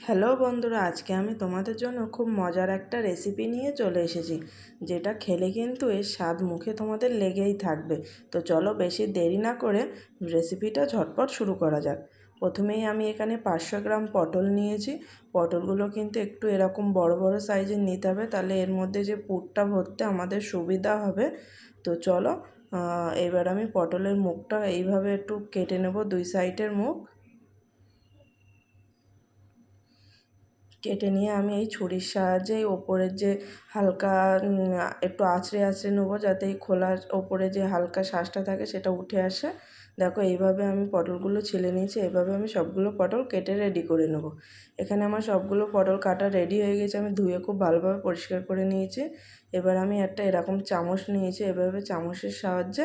Hello বন্ধুরা, আজকে আমি তোমাদের জন্য খুব মজার একটা রেসিপি নিয়ে চলে এসেছি, যেটা খেলে কিন্তু এর স্বাদ মুখে তোমাদের লেগেই থাকবে। তো চলো বেশি দেরি না করে রেসিপিটা ঝটপট শুরু করা যাক। প্রথমেই আমি এখানে পাঁচশো গ্রাম পটল নিয়েছি। পটলগুলো কিন্তু একটু এরকম বড় বড় সাইজের নিতে হবে, তাহলে এর মধ্যে যে পুরটা ভরতে আমাদের সুবিধা হবে। তো চলো এবার আমি পটলের মুখটা এইভাবে একটু কেটে নেব দুই সাইডের মুখ। কেটে নিয়ে আমি এই ছুরির সাহায্যে এই ওপরের যে হালকা একটু আঁচড়ে আঁচড়ে নেব যাতে এই খোলার ওপরে যে হালকা শ্বাসটা থাকে সেটা উঠে আসে। দেখো এইভাবে আমি পটলগুলো ছিলে নিয়েছি এইভাবে আমি সবগুলো পটল কেটে রেডি করে নেব। এখানে আমার সবগুলো পটল কাটা রেডি হয়ে গেছে, আমি ধুয়ে খুব ভালোভাবে পরিষ্কার করে নিয়েছি। এবার আমি একটা এরকম চামচ নিয়েছি, এভাবে চামচের সাহায্যে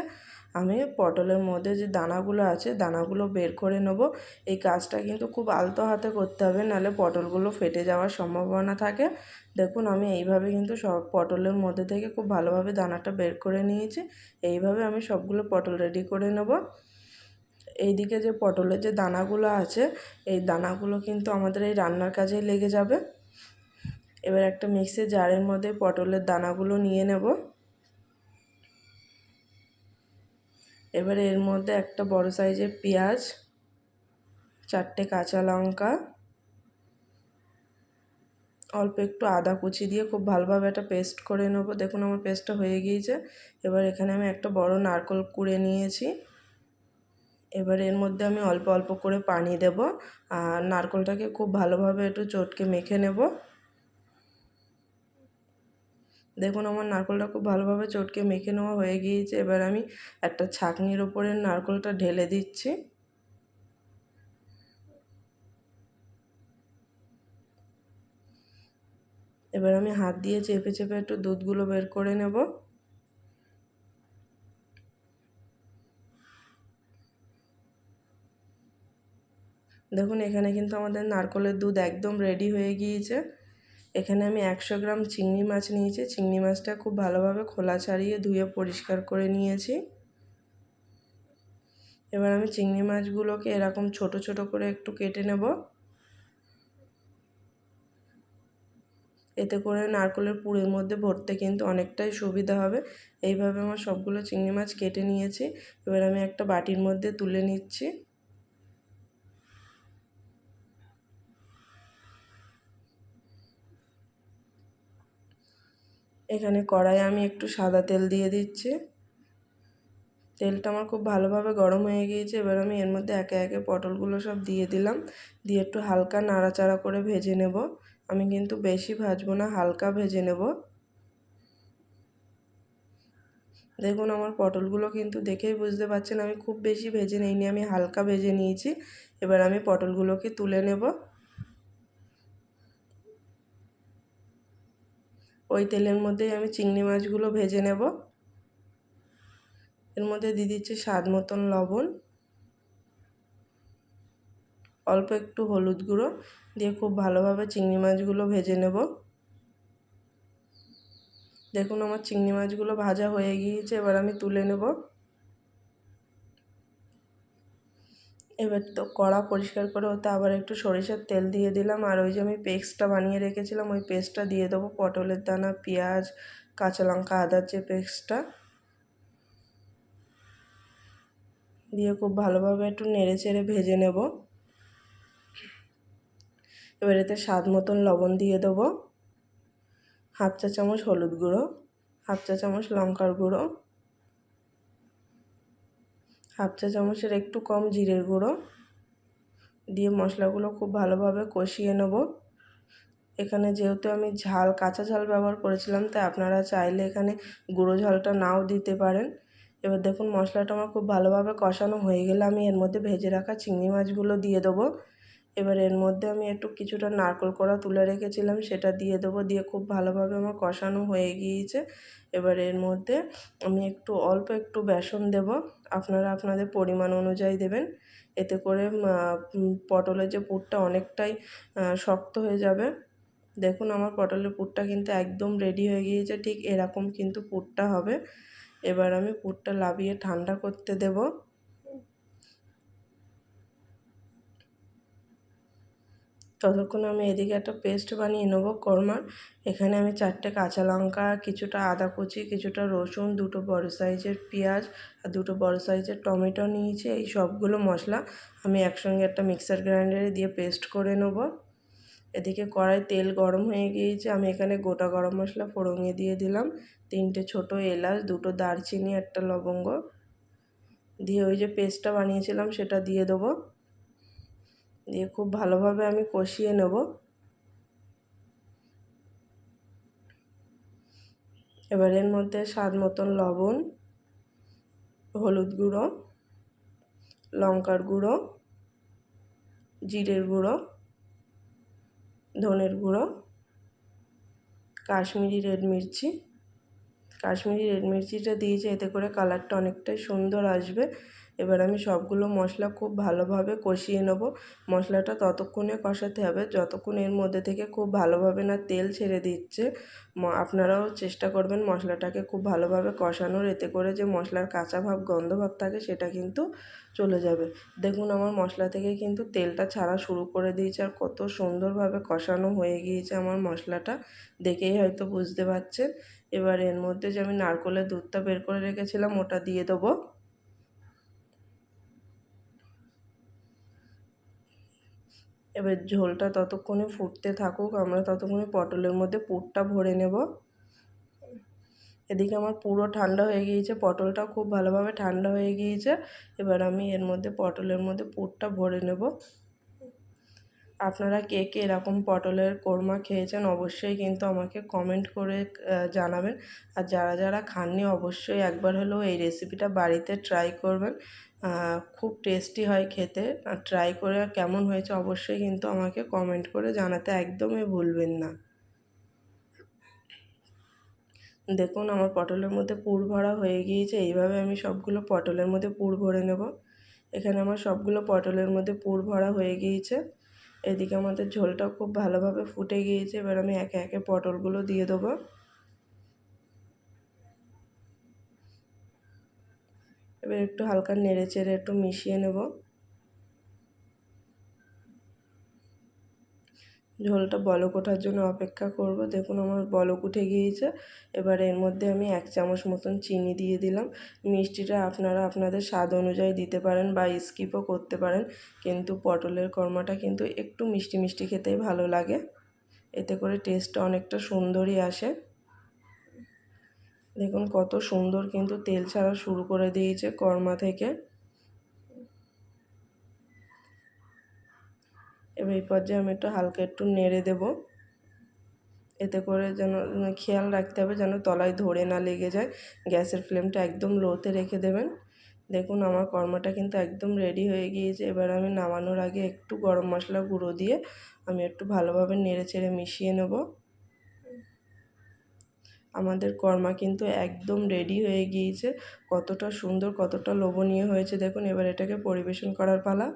আমি পটলের মধ্যে যে দানাগুলো আছে, দানাগুলো বের করে নেব। এই কাজটা কিন্তু খুব আলতো হাতে করতে হবে, নাহলে পটলগুলো ফেটে যাওয়ার সম্ভাবনা থাকে। দেখুন, আমি এইভাবে কিন্তু সব পটলের মধ্যে থেকে খুব ভালোভাবে দানাটা বের করে নিয়েছি। এইভাবে আমি সবগুলো পটল রেডি করে নেব। এইদিকে যে পটলের যে দানাগুলো আছে, এই দানাগুলো কিন্তু আমাদের এই রান্নার কাজেই লেগে যাবে। এবার একটা মিক্সি জারের মধ্যে পটলের দানাগুলো নিয়ে নেব। এবারে এর মধ্যে একটা বড় সাইজের পেঁয়াজ, চারটে কাঁচা লঙ্কা, অল্প একটু আদা কুচি দিয়ে খুব ভালোভাবে একটা পেস্ট করে নেব। দেখুন আমার পেস্টটা হয়ে গিয়েছে। এবার এখানে আমি একটা বড় নারকল কুড়ে নিয়েছি। এবার এর মধ্যে আমি অল্প অল্প করে পানি দেব। আর নারকলটাকে খুব ভালোভাবে একটু চটকে মেখে নেব। দেখুন, আমার নারকলটা খুব ভালোভাবে চটকে মেখে নেওয়া হয়ে গিয়েছে। এবার আমি একটা ছাঁকনির ওপরে নারকলটা ঢেলে দিচ্ছি। এবার আমি হাত দিয়ে চেপে চেপে একটু দুধগুলো বের করে নেব। দেখুন, এখানে কিন্তু আমাদের নারকলের দুধ একদম রেডি হয়ে গিয়েছে। এখানে আমি একশো গ্রাম চিংড়ি মাছ নিয়েছি। চিংড়ি মাছটা খুব ভালোভাবে খোলা ছাড়িয়ে ধুয়ে পরিষ্কার করে নিয়েছি। এবার আমি চিংড়ি মাছগুলোকে এরকম ছোট ছোট করে একটু কেটে নেব। এতে করে নারকলের পুরের মধ্যে ভরতে কিন্তু অনেকটাই সুবিধা হবে। এইভাবে আমার সবগুলো চিংড়ি মাছ কেটে নিয়েছি। এবার আমি একটা বাটির মধ্যে তুলে নিচ্ছি। এখানে কড়াই আমি একটু সাদা তেল দিয়ে দিচ্ছি। তেলটা আমার খুব ভালোভাবে গরম হয়ে গিয়েছে, এবার আমি এর মধ্যে একে একে পটলগুলো সব দিয়ে দিলাম। দিয়ে একটু হালকা নাড়াচাড়া করে ভেজে নেব। আমি কিন্তু বেশি ভাজবো না, হালকা ভেজে নেব। দেখুন আমার পটলগুলো কিন্তু দেখেই বুঝতে পারছেন, আমি খুব বেশি ভেজে নিইনি, আমি হালকা ভেজে নিয়েছি। এবার আমি পটলগুলোকে তুলে নেব। ওই তেলের মধ্যেই আমি চিংড়ি মাছগুলো ভেজে নেব। এর মধ্যে দিয়ে দিচ্ছি স্বাদ মতন লবণ। অল্প একটু হলুদ গুঁড়ো দিয়ে খুব ভালোভাবে চিংড়ি মাছগুলো ভেজে নেব। দেখুন আমার চিংড়ি মাছগুলো ভাজা হয়ে গিয়েছে, এবার আমি তুলে নেব। এবার তো কড়া পরিষ্কার করে হতে আবার একটু সরিষার তেল দিয়ে দিলাম। আর ওই যে আমি পেস্টটা বানিয়ে রেখেছিলাম, ওই পেস্টটা দিয়ে দেবো। পটলের দানা, পেঁয়াজ, কাঁচা লঙ্কা, আদার যে পেস্টটা দিয়ে খুব ভালোভাবে একটু নেড়ে চেড়ে ভেজে নেব। এবার এতে স্বাদ মতন লবণ দিয়ে দেবো। হাফ চা চামচ হলুদ গুঁড়ো, হাফ চা চামচ লঙ্কার গুঁড়ো হাফ চা চামচের একটু কম জিরের গুঁড়ো। দিয়ে মশলাগুলো খুব ভালোভাবে কষিয়ে নেব। এখানে যেহেতু আমি ঝাল, কাঁচা ঝাল ব্যবহার করেছিলাম, তাই আপনারা চাইলে এখানে গুঁড়ো ঝালটা নাও দিতে পারেন। এবার দেখুন, মশলাটা আমার খুব ভালোভাবে কষানো হয়ে গেলে আমি এর মধ্যে ভেজে রাখা চিংড়ি মাছগুলো দিয়ে দেবো। এবার এর মধ্যে আমি একটু কিছুটা নারকল কড়া তুলে রেখেছিলাম, সেটা দিয়ে দেবো। দিয়ে খুব ভালোভাবে আমার কষানো হয়ে গিয়েছে। এবার এর মধ্যে আমি একটু, অল্প একটু বেসন দেব। আপনারা আপনাদের পরিমাণ অনুযায়ী দেবেন। এতে করে পটলের যে পুরটা অনেকটাই শক্ত হয়ে যাবে। দেখুন আমার পটলের পুরটা কিন্তু একদম রেডি হয়ে গিয়েছে, ঠিক এরকম কিন্তু পুরটা হবে। এবার আমি পুরটা লাভিয়ে ঠান্ডা করতে দেব। ততক্ষণ আমি এদিকে একটা পেস্ট বানিয়ে নেব কোরমার। এখানে আমি চারটে কাঁচা লঙ্কা, কিছুটা আদা কুচি, কিছুটা রসুন, দুটো বড় সাইজের পেঁয়াজ আর দুটো বড় সাইজের টমেটো নিয়েছি। এই সবগুলো মশলা আমি একসঙ্গে একটা মিক্সার গ্রাইন্ডারে দিয়ে পেস্ট করে নেব। এদিকে কড়াই তেল গরম হয়ে গিয়েছে। আমি এখানে গোটা গরম মশলা ফোড়ঙে দিয়ে দিলাম। তিনটে ছোট এলাচ, দুটো দারচিনি, একটা লবঙ্গ। দিয়ে ওই যে পেস্টটা বানিয়েছিলাম সেটা দিয়ে দেবো। দিয়ে খুব ভালোভাবে আমি কষিয়ে নেব। এবার এর মধ্যে স্বাদ মতন লবণ, হলুদ গুঁড়ো, লঙ্কার গুঁড়ো, জিরের গুঁড়ো, ধনের গুঁড়ো, কাশ্মীরি রেড মির্চি। কাশ্মীরি রেড মির্চিটা দিয়েছি, এতে করে কালারটা অনেকটাই সুন্দর আসবে। এবার আমি সবগুলো মশলা খুব ভালোভাবে কষিয়ে নেব। মশলাটা ততক্ষণে কষাতে হবে। যতক্ষণ এর মধ্যে থেকে খুব ভালোভাবে না তেল ছেড়ে দিচ্ছে আপনারাও চেষ্টা করবেন মশলাটাকে খুব ভালোভাবে কষানোর। এতে করে যে মশলার কাঁচা ভাব, গন্ধ ভাব থাকে সেটা কিন্তু চলে যাবে। দেখুন আমার মশলা থেকে কিন্তু তেলটা ছাড়া শুরু করে দিয়েছে আর কত সুন্দরভাবে কষানো হয়ে গিয়েছে আমার মশলাটা। দেখেই হয়তো বুঝতে পারছেন। এবার এর মধ্যে যে আমি নারকলের দুধটা বের করে রেখেছিলাম ওটা দিয়ে দেবো। এবার ঝোলটা ততক্ষণে ফুটতে থাকুক, আমরা ততক্ষণে পটলের মধ্যে পুরটা ভরে নেব। এদিকে আমার পুরো ঠান্ডা হয়ে গিয়েছে, পটলটা খুব ভালোভাবে ঠান্ডা হয়ে গিয়েছে। এবার আমি এর মধ্যে পটলের মধ্যে পুরটা ভরে নেব। আপনারা কে কে এরকম পটলের কোরমা খেয়েছেন অবশ্যই কিন্তু আমাকে কমেন্ট করে জানাবেন। আর যারা যারা খাননি অবশ্যই একবার হলেও এই রেসিপিটা বাড়িতে ট্রাই করবেন। খুব টেস্টি হয় খেতে। আর ট্রাই করে কেমন হয়েছে অবশ্যই কিন্তু আমাকে কমেন্ট করে জানাতে একদমই ভুলবেন না। দেখুন, আমার পটলের মধ্যে পুর ভরা হয়ে গিয়েছে। এইভাবে আমি সবগুলো পটলের মধ্যে পুর ভরে নেব। এখানে আমার সবগুলো পটলের মধ্যে পুর ভরা হয়ে গিয়েছে। এদিকে আমাদের ঝোলটা খুব ভালোভাবে ফুটে গিয়েছে। এবার আমি একে একে পটলগুলো দিয়ে দেবো। এবার একটু হালকা নেড়ে চেড়ে একটু মিশিয়ে নেব। ঝোলটা বলক ওঠার জন্য অপেক্ষা করব। দেখুন আমার বলক উঠে গিয়েছে। এবার এর মধ্যে আমি এক চামচ মতন চিনি দিয়ে দিলাম। মিষ্টিটা আপনারা আপনাদের স্বাদ অনুযায়ী দিতে পারেন বা স্কিপও করতে পারেন। কিন্তু পটলের কর্মাটা কিন্তু একটু মিষ্টি মিষ্টি খেতেই ভালো লাগে। এতে করে টেস্টটা অনেকটা সুন্দরই আসে। দেখুন কত সুন্দর কিন্তু তেল ছাড়া শুরু করে দিয়েছে কর্মা থেকে। এবার এই পর্যায়ে আমি একটু হালকা একটু নেড়ে দেব। এতে করে যেন খেয়াল রাখতে হবে যেন তলায় ধরে না লেগে যায়। গ্যাসের ফ্লেমটা একদম লোতে রেখে দেবেন। দেখুন আমার কর্মাটা কিন্তু একদম রেডি হয়ে গিয়েছে। এবার আমি নামানোর আগে একটু গরম মশলা গুঁড়ো দিয়ে আমি একটু ভালোভাবে নেড়ে চেড়ে মিশিয়ে নেব। আমাদের কর্মা কিন্তু একদম রেডি হয়ে গিয়েছে। কতটা সুন্দর, কতটা লোভনীয় হয়েছে। দেখুন, এবার এটাকে পরিবেশন করার পালা।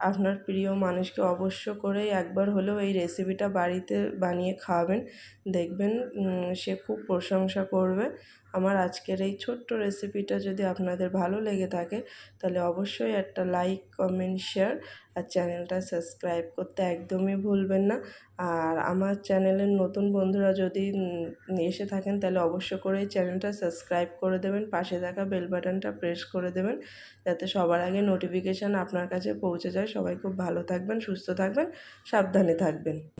আপনার প্রিয় মানুষকে অবশ্য করে একবার হলেও এই রেসিপিটা বাড়িতে বানিয়ে খাওয়াবেন। দেখবেন সে খুব প্রশংসা করবে। আমার আজকের এই ছোট্ট রেসিপিটা যদি আপনাদের ভালো লেগে থাকে, তাহলে অবশ্যই একটা লাইক কমেন্ট শেয়ার আর চ্যানেলটা সাবস্ক্রাইব করতে একদমই ভুলবেন না। আর আমার চ্যানেলের নতুন বন্ধুরা যদি এসে থাকেন, তাহলে অবশ্য করে চ্যানেলটা সাবস্ক্রাইব করে দেবেন, পাশে থাকা বেল বাটনটা প্রেস করে দেবেন, যাতে সবার আগে নোটিফিকেশান আপনার কাছে পৌঁছে যায়। সবাই খুব ভালো থাকবেন, সুস্থ থাকবেন, সাবধানে থাকবেন।